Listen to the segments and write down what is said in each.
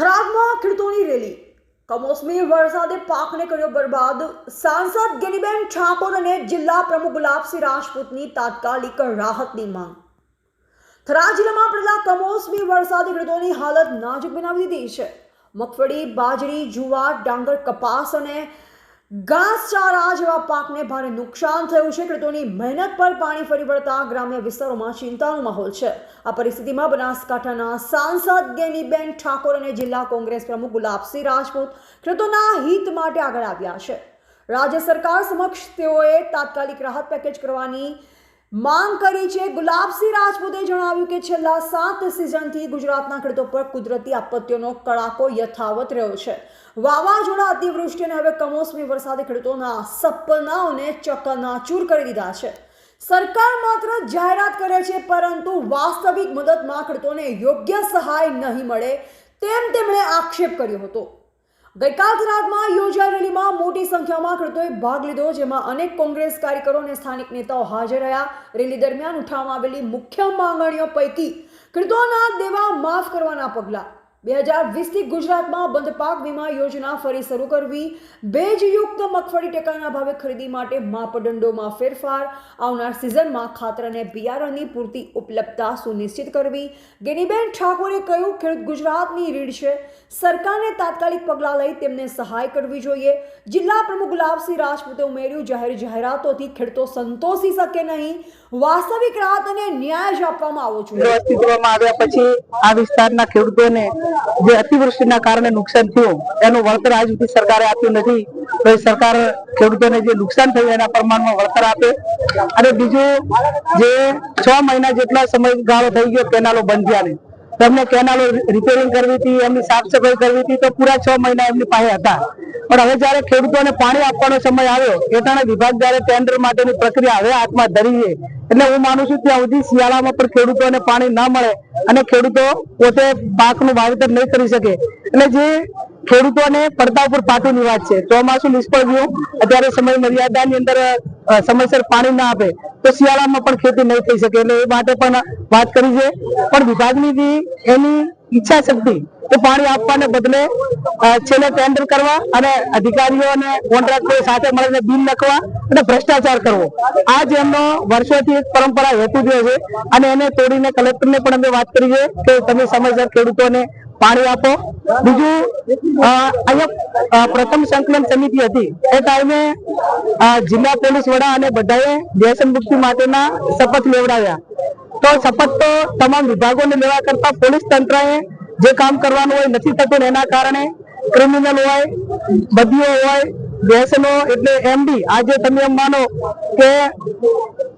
થરાદમાં ખેડૂતોની રેલી. કમોસમી વરસાદે પાકને કર્યો બરબાદ. સાંસદ ગેનીબેન ઠાકોર અને જિલ્લા પ્રમુખ ગુલાબસિંહ રાજપૂતની તાત્કાલિક રાહતની માંગ. થરાદ જિલ્લામાં પડેલા કમોસમી વરસાદે ખેડૂતોની હાલત નાજુક બનાવી દીધી છે. મગફળી, બાજરી, જુવાર, ડાંગર, કપાસ અને ઘાસચારા જેવા પાકને ભારે નુકસાન થયું છે. ખેડૂતોની મહેનત પર પાણી ફરી વળતા ગ્રામ્ય વિસ્તારોમાં ચિંતાનો માહોલ છે. આ પરિસ્થિતિમાં બનાસકાંઠાના સાંસદ ગેનીબેન ઠાકોર અને જિલ્લા કોંગ્રેસ પ્રમુખ ગુલાબસિંહ રાજપૂત ખેડૂતોના હિત માટે આગળ આવ્યા છે. રાજ્ય સરકાર સમક્ષ તેઓએ તાત્કાલિક રાહત પેકેજ કરવાની માંગ કરી છે ગુલાબસિંહ રાજપૂતે જણાવ્યું કે છેલ્લા સાત સિઝનથી ગુજરાતના ખેડૂતો પર કુદરતી આપત્તિઓનો કડાકો યથાવત રહ્યો છે. વાવાઝોડા અતિવૃષ્ટિ અને હવે કમોસમી વરસાદે ખેડૂતોના સપનાઓને ચકનાચૂર કરી દીધા છે. સરકાર માત્ર જાહેરાત કરે છે, પરંતુ વાસ્તવિક મદદમાં ખેડૂતોને યોગ્ય સહાય નહીં મળે તેમ તેમણે આક્ષેપ કર્યો હતો. ગઈકાલ થરાદમાં યોજાયેલ રેલીમાં મોટી સંખ્યામાં ખેડૂતોએ ભાગ લીધો, જેમાં અનેક કોંગ્રેસ કાર્યકરો અને સ્થાનિક નેતાઓ હાજર રહ્યા. રેલી દરમિયાન ઉઠાવવામાં આવેલી મુખ્ય માંગણીઓ પૈકી ખેડૂતોના દેવા માફ કરવાના પગલાં. બે હજાર વીસથી ગુજરાતમાં બંધ પાક વીમા યોજના ફરી શરૂ કરવી, ભેજયુક્ત મગફળી ટેકાના ભાવે ખરીદી માટે માપદંડોમાં ફેરફાર, આવનાર સિઝનમાં ખાતર અને બિયારણની પૂરતી ઉપલબ્ધતા સુનિશ્ચિત કરવી. ગેનીબેન ઠાકોરે કહ્યું, ખેડૂત ગુજરાતની રીઢ છે. સરકારને તાત્કાલિક પગલાં લઈ તેમને સહાય કરવી જોઈએ. જિલ્લા પ્રમુખ ગુલાબસિંહ રાજપૂતે ઉમેર્યું, જાહેર જાહેરાતોથી ખેડૂતો સંતોષી શકે નહીં. વાસ્તવિક રાહત અને ન્યાય જ આપવામાં આવવો જોઈએ. આવ્યા પછી આ વિસ્તારના ખેડૂતોને જે અતિવૃષ્ટિના કારણે નુકસાન થયું, એનું વળતર આજ સુધી સરકારે આપ્યું નથી. તો સરકાર ખેડૂતોને જે નુકસાન થયું, એના પ્રમાણમાં વળતર આપે. અને બીજું, જે છ મહિના જેટલા સમયગાળો થઈ ગયો, કેનાલો બંધ થયા ને કેનાલો રિપેરિંગ કરવી હતી, એમની સાફ સફાઈ કરવી હતી, તો પૂરા છ મહિના એમની પાસે હતા. પણ હવે જયારે ખેડૂતોને પાણી આપવાનો સમય આવ્યો, એ વિભાગ જયારે ટેન્ડર માટેની પ્રક્રિયા હવે હાથમાં ધરી છે. એટલે હું માનું છું ત્યાં સુધી શિયાળામાં પણ ખેડૂતોને પાણી ના મળે અને ખેડૂતો પોતે પાકનું વાવેતર નહીં કરી શકે. એટલે જે ખેડૂતોને પડતા ઉપર પાટુની વાત છે, ચોમાસું નિષ્ફળ ગયું, અત્યારે સમય મર્યાદાની અંદર સમયસર પાણી ના આપે. તો શિયાળામાં પણ ખેતી નહીં થઈ શકે એટલે એ માટે પણ વાત કરી છે. પણ વિભાગની જે એની ઈચ્છા શક્તિ, એ પાણી આપવાને બદલે છેલ્લે ટેન્ડર કરવા અને અધિકારીઓ અને કોન્ટ્રાક્ટરો સાથે મળીને બિલ લખવા અને ભ્રષ્ટાચાર કરવો. આ જ એમનો વર્ષોથી એક પરંપરા હેતુ રહ્યો છે અને એને તોડીને કલેક્ટરને પણ અમે વાત કરી છે કે તમે સમયસર ખેડૂતોને પાણી આપો. બીજું અહીંયા પ્રથમ સંકલન સમિતિ હતી. એ ટાઈમે જિલ્લા પોલીસ વડા અને બધાએ વ્યસન મુક્તિ માટેના શપથ લેવડાવ્યા. તો શપથ તો તમામ વિભાગોને લેવા કરતા પોલીસ તંત્રએ જે કામ કરવાનું હોય, નથી થતું એના કારણે ક્રિમિનલ હોય બદીઓ હોય બેસનો એટલે એમડી આજે તમે એમ માનો કે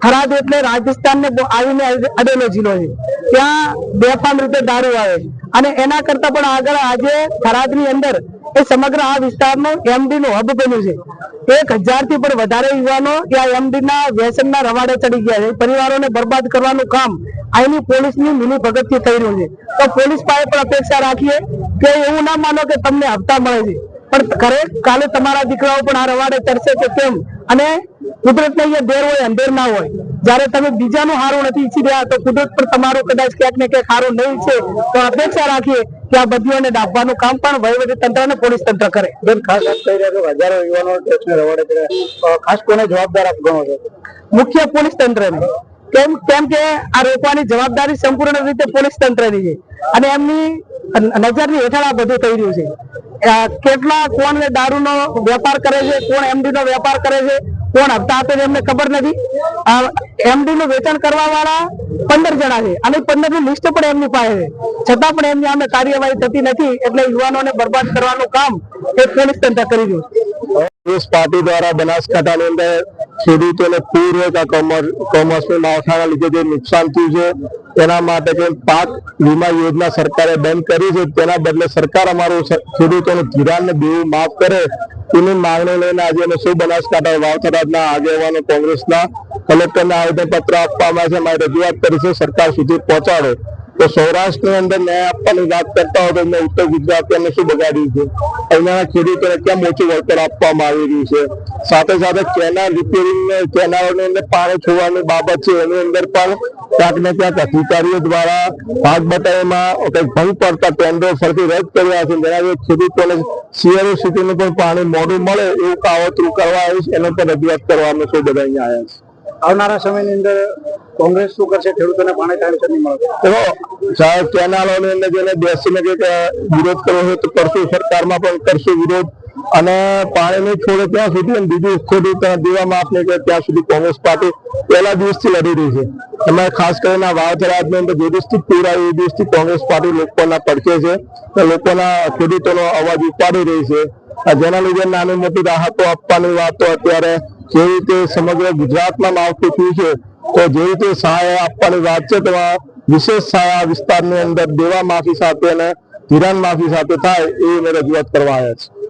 થરાદ એટલે રાજસ્થાન ને આવીને અડેલો જિલ્લો છે. ત્યાં બેફામ રીતે દારૂ આવે છે. અને એના કરતા પણ આગળ આજે થરાદની અંદર એ સમગ્ર આ વિસ્તારનો એમડી નું હબ બન્યું છે. એક હજારથી પણ વધારે યુવાનો ત્યાં એમડી ના વ્યસનના રવાડે ચડી ગયા છે. પરિવારોને બરબાદ કરવાનું કામ અહીંની પોલીસની મિલી ભગતથી થઈ રહ્યું છે. તો પોલીસ પાસે પણ અપેક્ષા રાખીએ કે એવું ના માનો કે તમને હપ્તા મળે છે. પણ ઘરે કાલે તમારા દીકરાઓ પણ આ રવાડે ચડશે કે કેમ? અને કુદરત ને દેર હોય, અંધેર ના હોય. જયારે તમે બીજાનું હારું નથી ઈચ્છી રહ્યા તો કુદરત પણ તમારું કદાચ ક્યાંક ને ક્યાંક હારું નહીં છે તો અપેક્ષા રાખીએ કે આ બધીઓને ડાબવાનું કામ પણ વહીવટી તંત્ર અને પોલીસ તંત્ર કરે. બેન ખાસ વાત કરી રહ્યા છો હજારો યુવાનો ટેક્સને રવાડે ચડ્યા ખાસ કોને જવાબદાર આપ ગણો છો? મુખ્ય પોલીસ તંત્રને. કેમ કેમ કે આ રોકવાની જવાબદારી સંપૂર્ણ રીતે પોલીસ તંત્રની છે. અને એમની નજરની હેઠળ આ બધું થઈ રહ્યું છે. કેટલા કોણ દારૂનો વેપાર કરે છે કોણ એમડી નો વેપાર કરે છે કોણ હપ્તા આપે છે એમને ખબર નથી. એમડી નું વેચાણ કરવા વાળા પંદર જણા છે. અને પંદરની લિસ્ટ પણ એમની પાસે છે. છતાં પણ એમની સામે કાર્યવાહી થતી નથી, એટલે યુવાનોને બરબાદ કરવાનું કામ એ પોલીસ તંત્ર કરી રહ્યું પાર્ટી દ્વારા બનાસકાંઠાની અંદર ખેડૂતોને પૂર હોય કોમર્સની માવઠાના લીધે જે નુકસાન થયું છે, તેના માટે જે પાક વીમા યોજના સરકારે બંધ કરી છે, તેના બદલે સરકાર અમારું ખેડૂતોનું ધિરાણ ને માફ કરે તેની માંગણી લઈને આજે અમે શું બનાસકાંઠા વાવથરાજના આગેવાનો કોંગ્રેસના કલેક્ટરને આવેદનપત્ર આપવામાં છે. અમારી રજૂઆત છે, સરકાર સુધી પહોંચાડો. તો સૌરાષ્ટ્રની અંદર ન્યાય આપવાની વાત કરતા હોય તો એમને ઉત્તર ગુજરાત એમને શું બગાડ્યું છે? અહીંના ખેડૂતોને કેમ ઓછું વળતર આપવામાં આવી રહ્યું છે? સાથે સાથે કેનાલ રિપેરિંગ કેનાલોની અંદર પાણી છોડવાની બાબત છે, એની અંદર પણ ક્યાંક ને ક્યાંક અધિકારીઓ દ્વારા ભાગ બટાઈમાં કંઈક ભંગ પડતા ટેન્ડર ફરતી રદ કર્યા છે. જેના ખેડૂતોને સીઆરઓ સ્થિતિનું પણ પાણી મોડું મળે એવું કાવતરું કરવા આવીશ એનો પણ રજૂઆત કરવા અમે સૌ બધા અહીંયા આવ્યા છે આવનારા સમયની અંદર કોંગ્રેસ શું કરશે ખેડૂતોને પાણી ટાઈમસર નહીં મળે? સાહેબ કેનાલોની અંદર જેને બેસીને કંઈક વિરોધ કરવો છે તો કરશું સરકારમાં પણ કરશું વિરોધ. અને પાણી નહીં છોડે ત્યાં સુધી અને બીજું ખોટું દેવા આપને કે ત્યાં સુધી કોંગ્રેસ પાર્ટી પહેલા દિવસથી લડી રહી છે. એમાં ખાસ કરીને આ અંદર જે દિવસથી પૂર આવ્યું, એ દિવસથી કોંગ્રેસ પાર્ટી લોકોના પડખે છે લોકોના ખેડૂતોનો અવાજ ઉપાડી રહી છે. જેના લીધે નાની મોટી રાહતો આપવાની વાતો અત્યારે જે રીતે સમગ્ર ગુજરાતમાં માવઠું થયું છે, તો જે રીતે સહાય આપવાની વાત છે તો વિશેષ સહાય વિસ્તારની અંદર દેવા માફી સાથે અને ધિરાણ માફી સાથે થાય એ અમે રજૂઆત કરવા આવ્યા છે